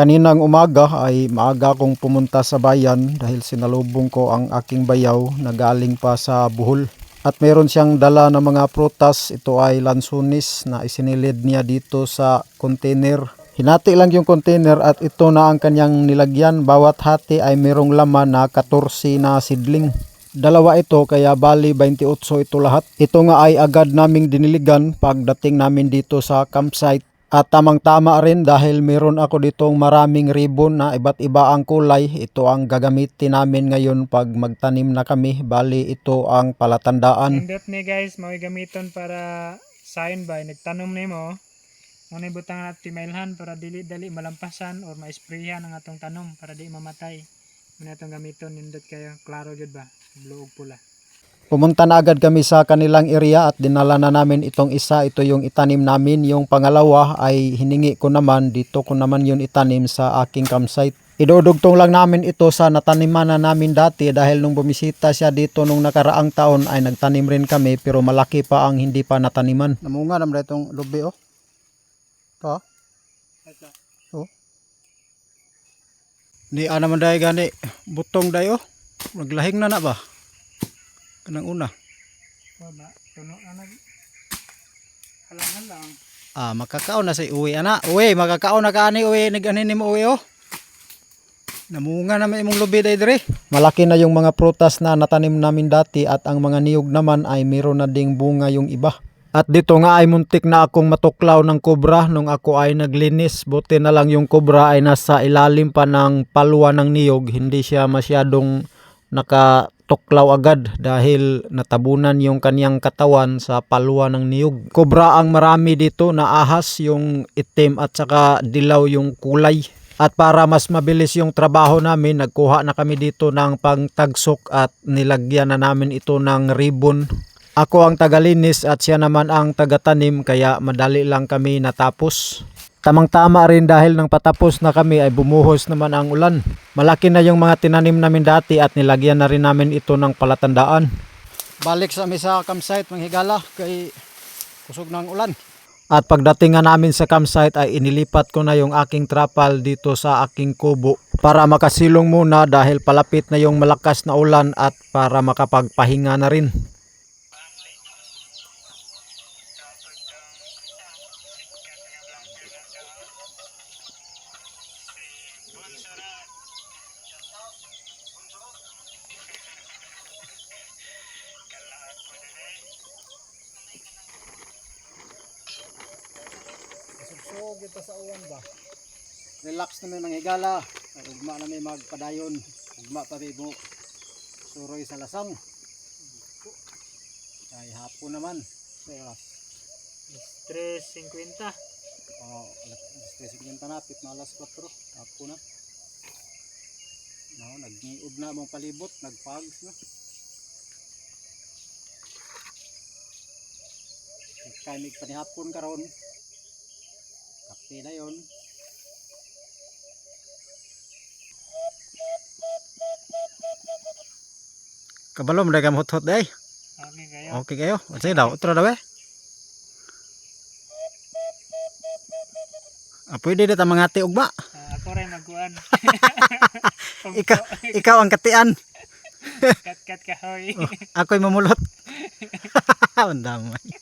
Kaninang umaga ay maaga akong pumunta sa bayan dahil sinalubong ko ang aking bayaw na galing pa sa Bohol. At meron siyang dala ng mga prutas. Ito ay lansunis na isinilid niya dito sa container. Hinati lang yung container at ito na ang kanyang nilagyan. Bawat hati ay merong laman na 14 na sidling. Dalawa ito kaya bali 28 ito lahat. Ito nga ay agad naming diniligan pagdating namin dito sa campsite. At tamang-tama rin dahil meron ako ditong maraming ribbon na iba't iba ang kulay. Ito ang gagamitin namin ngayon pag magtanim na kami. Bali ito ang palatandaan. Nindot ni guys, mao gamiton para sign by nagtanom nimo. Muna butang na timailhan para dili dali malampasan or ma-sprayan ang atong tanom para di mamatay. Muna itong gamiton nindot kayo. Klaro jud ba? Blue pula. Pumunta na agad kami sa kanilang area at dinala na namin itong isa. Ito yung itanim namin. Yung pangalawa ay hiningi ko naman. Dito ko naman yun itanim sa aking campsite. Idudugtong lang namin ito sa nataniman na namin dati dahil nung bumisita siya dito nung nakaraang taon ay nagtanim rin kami pero malaki pa ang hindi pa nataniman. Namunga naman itong lubi oh. Ito oh. Di ana man dahil gani butong dayo. Naglahing na na ba? Kanang una. Wala. Tuno na nag halang-halang. Ah, makakaon na sa uwi ana. Uwi, makakaon na ka ani uwi, nag-ani nimo uwi oh. Namunga na may imong lubi day dire. Malaki na yung mga prutas na natanim namin dati at ang mga niyog naman ay meron na ding bunga yung iba. At dito nga ay muntik na akong matuklaw ng kobra nung ako ay naglinis. Buti na lang yung kobra ay nasa ilalim pa ng palwa ng niyog. Hindi siya masyadong nakatuklaw agad dahil natabunan yung kaniyang katawan sa palwa ng niyog. Kobra ang marami dito na ahas yung itim at saka dilaw yung kulay. At para mas mabilis yung trabaho namin, nagkuha na kami dito ng pangtagsok at nilagyan na namin ito ng ribbon. Ako ang tagalinis at siya naman ang tagatanim kaya madali lang kami natapos. Tamang-tama rin dahil nang patapos na kami ay bumuhos naman ang ulan. Malaki na yung mga tinanim namin dati at nilagyan na rin namin ito ng palatandaan. Balik sa misa campsite mga higala kay kusog ng ulan. At pagdating nga namin sa campsite ay inilipat ko na yung aking trapal dito sa aking kubo para makasilong muna dahil palapit na yung malakas na ulan at para makapagpahinga na rin. Ito sa uwan ba? Relax na may mga higala. Ay, ugma na may magpadayon. Ugma pa may mo. Suroy sa lasang. Ay, hapon naman. Sa oras. Stress 50. Oh, alas 3.50 na. Pit na alas 4. Hapon na. No, nagniud na mong palibot. Nagpags na. Kaya may panihapon karon. Kape na yon. Kabalo mo dagang hot-hot day. Okay kayo. Okay kayo. Sige daw, utro daw eh. Ah, pwede dito mga ati ugma. Ah, ako rin magkuhan. Ikaw, ikaw ang katian. kat kat kahoy. Ako'y mamulot. Ang damay.